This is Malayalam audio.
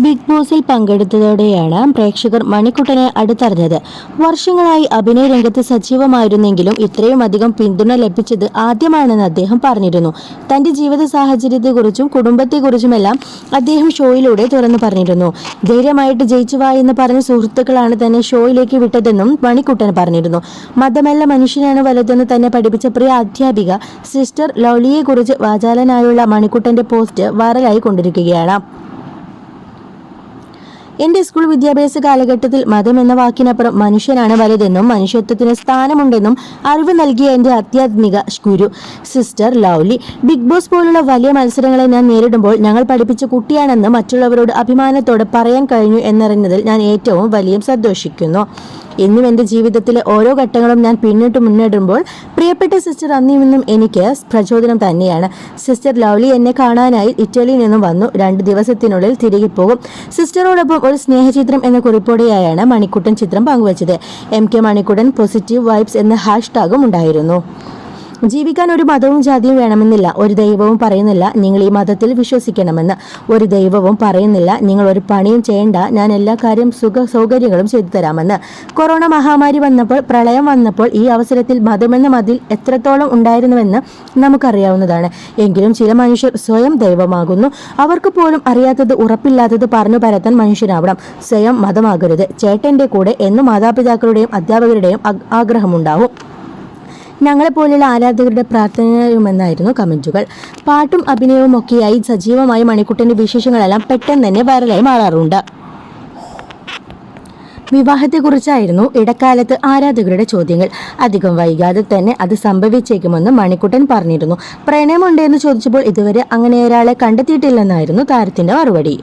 ബിഗ് ബോസിൽ പങ്കെടുത്തതോടെയാണ് പ്രേക്ഷകർ മണിക്കുട്ടനെ അടുത്തറിഞ്ഞത്. വർഷങ്ങളായി അഭിനയ രംഗത്ത് സജീവമായിരുന്നെങ്കിലും ഇത്രയും അധികം പിന്തുണ ലഭിച്ചത് ആദ്യമാണെന്ന് അദ്ദേഹം പറഞ്ഞിരുന്നു. തന്റെ ജീവിത സാഹചര്യത്തെക്കുറിച്ചും കുടുംബത്തെക്കുറിച്ചുമെല്ലാം അദ്ദേഹം ഷോയിലൂടെ തുറന്നു പറഞ്ഞിരുന്നു. ധൈര്യമായിട്ട് ജയിച്ചു വാ എന്ന് പറഞ്ഞ സുഹൃത്തുക്കളാണ് തന്നെ ഷോയിലേക്ക് വിട്ടതെന്നും മണിക്കുട്ടൻ പറഞ്ഞിരുന്നു. മതമല്ല മനുഷ്യനാണ് വലുതെന്ന് തന്നെ പഠിപ്പിച്ച പ്രിയ അധ്യാപിക സിസ്റ്റർ ലൗലിയെക്കുറിച്ച് വാചാലനായുള്ള മണിക്കുട്ടന്റെ പോസ്റ്റ് വൈറലായി കൊണ്ടിരിക്കുകയാണ്. എന്റെ സ്കൂൾ വിദ്യാഭ്യാസ കാലഘട്ടത്തിൽ മതം എന്ന വാക്കിനപ്പുറം മനുഷ്യനാണ് വലുതെന്നും മനുഷ്യത്വത്തിന് സ്ഥാനമുണ്ടെന്നും അറിവ് നൽകിയ എന്റെ അത്യാത്മിക ഗുരു സിസ്റ്റർ ലൗലി. ബിഗ് ബോസ് പോലുള്ള വലിയ മത്സരങ്ങളെ ഞാൻ നേരിടുമ്പോൾ ഞങ്ങൾ പഠിപ്പിച്ച കുട്ടിയാണെന്ന് മറ്റുള്ളവരോട് അഭിമാനത്തോടെ പറയാൻ കഴിഞ്ഞു എന്നറിഞ്ഞതിൽ ഞാൻ ഏറ്റവും വലിയ സന്തോഷിക്കുന്നു. എന്നും എന്റെ ജീവിതത്തിലെ ഓരോ ഘട്ടങ്ങളും ഞാൻ പിന്നിട്ട് മുന്നേറുമ്പോൾ പ്രിയപ്പെട്ട സിസ്റ്റർ അന്നും എനിക്ക് പ്രചോദനം തന്നെയാണ്. സിസ്റ്റർ ലവ്ലി എന്നെ കാണാനായി ഇറ്റലിയിൽ നിന്നും വന്നു. രണ്ട് ദിവസത്തിനുള്ളിൽ തിരികെ പോകും. സിസ്റ്ററോടൊപ്പം ഒരു സ്നേഹചിത്രം എന്ന കുറിപ്പോടെയായാണ് മണിക്കുട്ടൻ ചിത്രം പങ്കുവച്ചത്. M K Manikuttan positive vibes എന്ന ഹാഷ്ടാഗും ഉണ്ടായിരുന്നു. ജീവിക്കാൻ ഒരു മതവും ജാതിയും വേണമെന്നില്ല ഒരു ദൈവവും പറയുന്നില്ല നിങ്ങൾ ഈ മതത്തിൽ വിശ്വസിക്കണമെന്ന്. ഒരു ദൈവവും പറയുന്നില്ല നിങ്ങൾ ഒരു പണിയും ചെയ്യേണ്ട ഞാൻ എല്ലാ കാര്യം സുഖ സൗകര്യങ്ങളും ചെയ്തു തരാമെന്ന്. കൊറോണ മഹാമാരി വന്നപ്പോൾ പ്രളയം വന്നപ്പോൾ ഈ അവസരത്തിൽ മതമെന്ന മതിൽ എത്രത്തോളം ഉണ്ടായിരുന്നുവെന്ന് നമുക്കറിയാവുന്നതാണ്. എങ്കിലും ചില മനുഷ്യർ സ്വയം ദൈവമാകുന്നു. അവർക്ക് പോലും അറിയാത്തത് ഉറപ്പില്ലാത്തത് പറഞ്ഞു പരത്താൻ മനുഷ്യനാവണം. സ്വയം മതമാകരുത്. ചേട്ടന്റെ കൂടെ എന്നും മാതാപിതാക്കളുടെയും അധ്യാപകരുടെയും ആഗ്- ആഗ്രഹമുണ്ടാവും. ഞങ്ങളെപ്പോലുള്ള ആരാധകരുടെ പ്രാർത്ഥനയുമെന്നായിരുന്നു കമന്റുകൾ. പാട്ടും അഭിനയവും ഒക്കെയായി സജീവമായി മണിക്കുട്ടന്റെ വിശേഷങ്ങളെല്ലാം പെട്ടെന്ന് തന്നെ വൈറലായി മാറാറുണ്ട്. വിവാഹത്തെക്കുറിച്ചായിരുന്നു ഇടക്കാലത്ത് ആരാധകരുടെ ചോദ്യങ്ങൾ. അധികം വൈകാതെ തന്നെ അത് സംഭവിച്ചേക്കുമെന്ന് മണിക്കുട്ടൻ പറഞ്ഞിരുന്നു. പ്രണയമുണ്ടെന്ന് ചോദിച്ചപ്പോൾ ഇതുവരെ അങ്ങനെ ഒരാളെ കണ്ടെത്തിയിട്ടില്ലെന്നായിരുന്നു താരത്തിന്റെ മറുപടി.